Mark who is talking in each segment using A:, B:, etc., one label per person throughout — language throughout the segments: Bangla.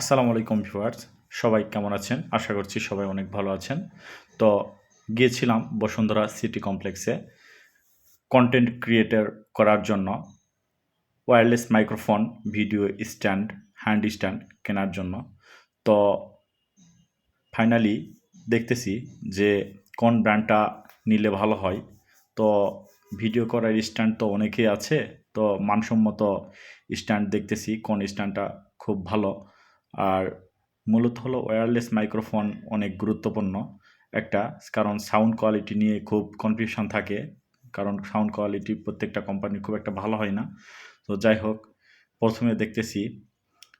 A: আসসালামু আলাইকুম ভিউয়ার্স, সবাই কেমন আছেন? আশা করছি সবাই অনেক ভালো আছেন। তো গিয়েছিলাম বসুন্ধরা সিটি কমপ্লেক্সে কন্টেন্ট ক্রিয়েটর করার জন্য wireless microphone video stand hand stand কেনার জন্য। তো ফাইনালি দেখতেছি যে কোন ব্র্যান্ডটা নিলে ভালো হয়। তো ভিডিও করার স্ট্যান্ড তো অনেকেই আছে, তো মানসম্মত স্ট্যান্ড দেখতেছি কোন স্ট্যান্ডটা খুব ভালো। আর মূলত হলো ওয়্যারলেস মাইক্রোফোন অনেক গুরুত্বপূর্ণ। একটা, কারণ সাউন্ড কোয়ালিটি নিয়ে খুব কনফিউশন থাকে, কারণ সাউন্ড কোয়ালিটি প্রত্যেকটা কোম্পানির খুব একটা ভালো হয় না। তো যাই হোক, প্রথমে দেখতেছি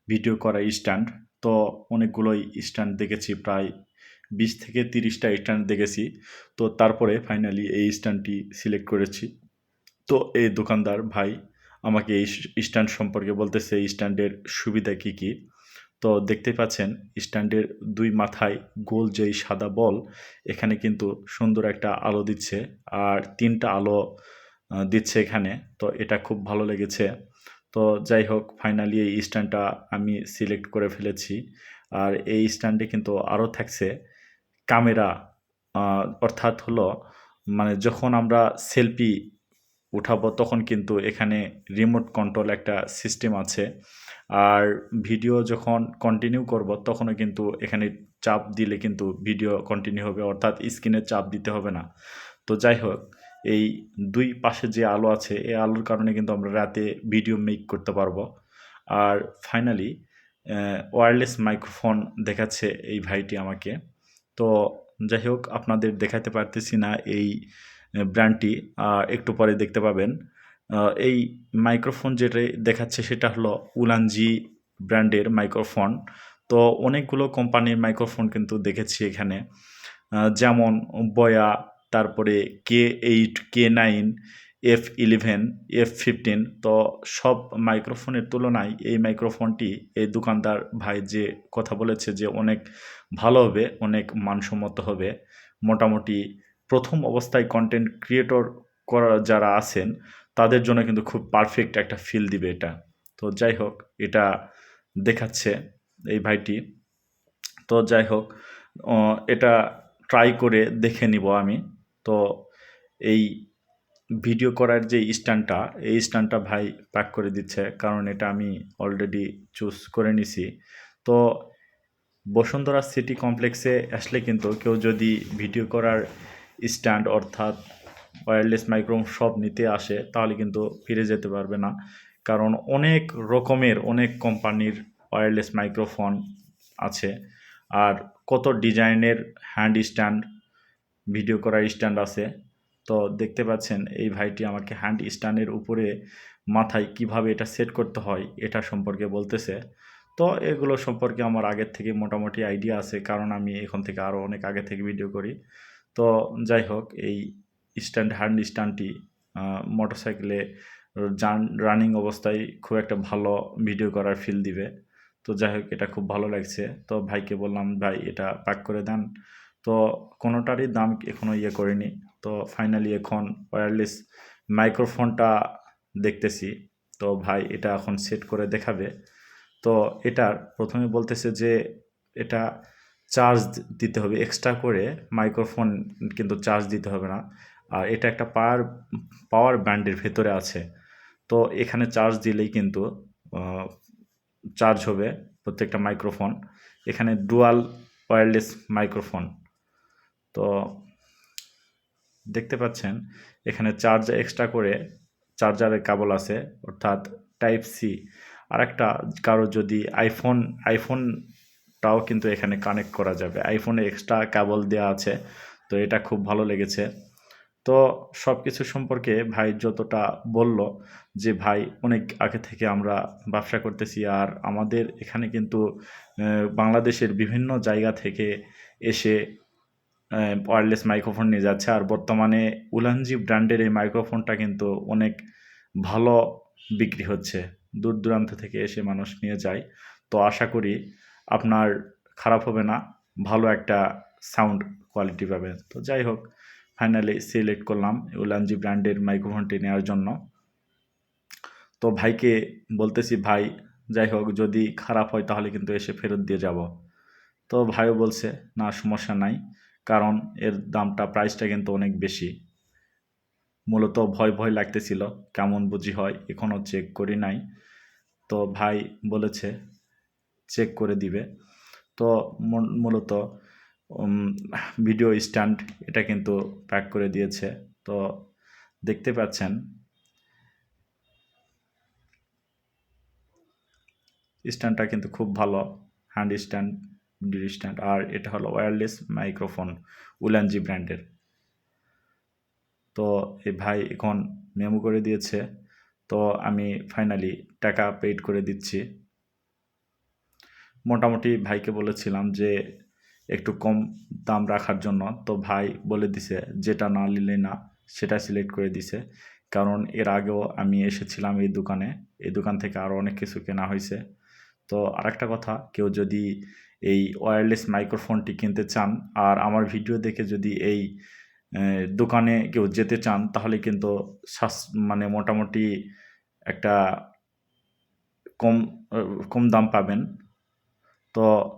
A: ভিডিও করা স্ট্যান্ড তো অনেকগুলোই স্ট্যান্ড দেখেছি, প্রায় বিশ থেকে তিরিশটা স্ট্যান্ড দেখেছি। তো তারপরে ফাইনালি এই স্ট্যান্ডটি সিলেক্ট করেছি। তো এই দোকানদার ভাই আমাকে এই স্ট্যান্ড সম্পর্কে বলতেছে, এই স্ট্যান্ডের সুবিধা কী কী? তো দেখতে পাচ্ছেন, স্ট্যান্ডের দুই মাথায় গোল যেই সাদা বল, এখানে কিন্তু সুন্দর একটা আলো দিচ্ছে। আর তিনটা আলো দিচ্ছে এখানে, তো এটা খুব ভালো লেগেছে। তো যাই হোক ফাইনালি এই স্ট্যান্ডটা আমি সিলেক্ট করে ফেলেছি। আর এই স্ট্যান্ডে কিন্তু আরও থাকছে ক্যামেরা অর্থাৎ হলো মানে যখন আমরা সেলফি উঠাবো, তখন কিন্তু এখানে রিমোট কন্ট্রোল একটা সিস্টেম আছে। আর ভিডিও যখন কন্টিনিউ করব, তখনও কিন্তু এখানে চাপ দিলে কিন্তু ভিডিও কন্টিনিউ হবে, অর্থাৎ স্ক্রিনে চাপ দিতে হবে না। তো যাই হোক, এই দুই পাশে যে আলো আছে, এই আলোর কারণে কিন্তু আমরা রাতে ভিডিও মেক করতে পারব। আর ফাইনালি ওয়্যারলেস মাইক্রোফোন দেখাচ্ছে এই ভাইটি আমাকে। তো যাই হোক, আপনাদের দেখাতে পারতেছি না এই ব্র্যান্ডটি একটু পরে দেখতে পাবেন। এই মাইক্রোফোন যেটা দেখাচ্ছে সেটা হলো উলানজি ব্র্যান্ডের মাইক্রোফোন তো অনেকগুলো কোম্পানির মাইক্রোফোন কিন্তু দেখেছি এখানে। যেমন বয়া, তারপরে K eight, K nine, F eleven, F fifteen. তো সব মাইক্রোফোনের তুলনায় এই মাইক্রোফোনটি এই দোকানদার ভাই যে কথা বলেছে যে অনেক ভালো হবে, অনেক মানসম্মত হবে, মোটামুটি প্রথম অবস্থায় কন্টেন্ট ক্রিয়েটর করা যারা আছেন তাদের জন্য কিন্তু খুব পারফেক্ট একটা ফিল দিবে এটা। তো যাই হোক, এটা দেখাচ্ছে এই ভাইটি। তো যাই হোক এটা ট্রাই করে দেখে নিব আমি। তো এই ভিডিও করার যে স্ট্যান্ডটা, এই স্ট্যান্ডটা ভাই প্যাক করে দিচ্ছে, কারণ এটা আমি অলরেডি চুজ করে নিছি। তো বসুন্ধরা সিটি কমপ্লেক্সে আসলে কিন্তু কেউ যদি ভিডিও করার স্ট্যান্ড অর্থাৎ ওয়্যারলেস মাইক্রোফোন সব নিতে আসে, তাহলে কিন্তু ফিরে যেতে পারবে না। কারণ অনেক রকমের, অনেক কোম্পানির ওয়্যারলেস মাইক্রোফোন আছে। আর কত ডিজাইনের হ্যান্ড স্ট্যান্ড ভিডিও করার স্ট্যান্ড আছে। তো দেখতে পাচ্ছেন, এই ভাইটি আমাকে হ্যান্ড স্ট্যান্ডের উপরে মাথায় কীভাবে এটা সেট করতে হয়, এটা সম্পর্কে বলতেছে। তো এগুলো সম্পর্কে আমার আগের থেকে মোটামুটি আইডিয়া আছে, কারণ আমি এখন থেকে আরও অনেক আগে থেকে ভিডিও করি। তো যাই হোক, এই স্ট্যান্ড হ্যান্ড স্ট্যান্ডটি মোটরসাইকেলে যান, রানিং অবস্থায় খুব একটা ভালো ভিডিও করার ফিল দিবে। তো যাই হোক, এটা খুব ভালো লাগছে। তো ভাইকে বললাম, ভাই, এটা প্যাক করে দেন। তো কোনোটারই দাম এখনও ইয়ে করিনি। তো ফাইনালি এখন ওয়্যারলেস মাইক্রোফোনটা দেখতেছি। তো ভাই, এটা এখন সেট করে দেখাবে। তো এটার প্রথমে বলতেছে যে, এটা চার্জ দিতে হবে। এক্সট্রা করে মাইক্রোফোন কিন্তু চার্জ দিতে হবে না। আর এটা একটা পাওয়ার পাওয়ার ব্যান্ডের ভেতরে আছে। তো এখানে চার্জ দিলেই কিন্তু চার্জ হবে প্রত্যেকটা মাইক্রোফোন। এখানে ডুয়াল ওয়্যারলেস মাইক্রোফোন। তো দেখতে পাচ্ছেন, এখানে চার্জ এক্সট্রা করে চার্জারের কেবল আছে, অর্থাৎ টাইপ সি। আর একটা কারও যদি আইফোন, আইফোনটাও কিন্তু এখানে কানেক্ট করা যাবে। আইফোনে এক্সট্রা কেবল দেওয়া আছে, তো এটা খুব ভালো লেগেছে। তো সব কিছু সম্পর্কে ভাই যতটা বলল যে, ভাই, অনেক আগে থেকে আমরা ব্যবসা করতেছি আর আমাদের এখানে কিন্তু বাংলাদেশের বিভিন্ন জায়গা থেকে এসে ওয়ারলেস মাইক্রোফোন নিয়ে যাচ্ছে আর বর্তমানে উলানজি ব্র্যান্ডের এই মাইক্রোফোনটা কিন্তু অনেক ভালো বিক্রি হচ্ছে। দূর দূরান্ত থেকে এসে মানুষ নিয়ে যায়। তো আশা করি আপনার খারাপ হবে না, ভালো একটা সাউন্ড কোয়ালিটি পাবেন। তো যাই হোক ফাইনালি সিলেক্ট করলাম উলানজি ব্র্যান্ডের মাইক্রোফোনটি নেওয়ার জন্য। তো ভাইকে বলতেছি, ভাই, যাই হোক, যদি খারাপ হয় তাহলে কিন্তু এসে ফেরত দিয়ে যাব। তো ভাইও বলছে, না, সমস্যা নাই, কারণ এর দামটা প্রাইসটা কিন্তু অনেক বেশি। মূলত ভয় ভয় লাগতেছিল, কেমন বুঝি হয় এখনও চেক করি নাই। তো ভাই বলেছে চেক করে দিবে। তো মূল- মূলত ভিডিও স্ট্যান্ড এটা কিন্তু প্যাক করে দিয়েছে। তো দেখতে পাচ্ছেন। স্ট্যান্ডটা কিন্তু খুব ভালো। হ্যান্ড স্ট্যান্ড ভিডিও স্ট্যান্ড আর এটা হলো ওয়্যারলেস মাইক্রোফোন উলানজি ব্র্যান্ডের। তো এই ভাই এখন মেমো করে দিয়েছে। তো আমি ফাইনালি টাকা পেইড করে দিচ্ছি। মোটামুটি ভাইকে বলেছিলাম যে একটু কম দাম রাখার জন্য। তো ভাই বলে দিছে, যেটা না নিলে না, সেটা সিলেক্ট করে দিছে। কারণ এর আগেও আমি এসেছিলাম এই দোকানে, এই দোকান থেকে আরও অনেক কিছু কেনা হয়েছে। তো আরেকটা কথা, কেউ যদি এই ওয়্যারলেস মাইক্রোফোনটি কিনতে চান, আর আমার ভিডিও দেখে যদি এই দোকানে কেউ যেতে চান, তাহলে কিন্তু সাস- মানে মোটামুটি একটা কম কম দাম পাবেন। তো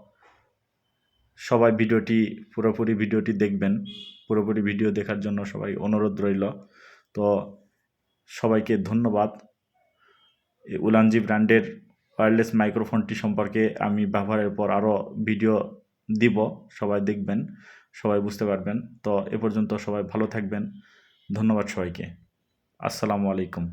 A: সবাই ভিডিওটি, পুরোপুরি ভিডিওটি দেখবেন। পুরোপুরি ভিডিও দেখার জন্য সবাই অনুরোধ রইল। তো সবাইকে ধন্যবাদ। উলানজি ব্র্যান্ডের ওয়্যারলেস মাইক্রোফোনটি সম্পর্কে আমি ব্যবহারের পর আরও ভিডিও দিব। সবাই দেখবেন, সবাই বুঝতে পারবেন। তো এ পর্যন্ত সবাই ভালো থাকবেন। ধন্যবাদ সবাইকে। আসসালামু আলাইকুম।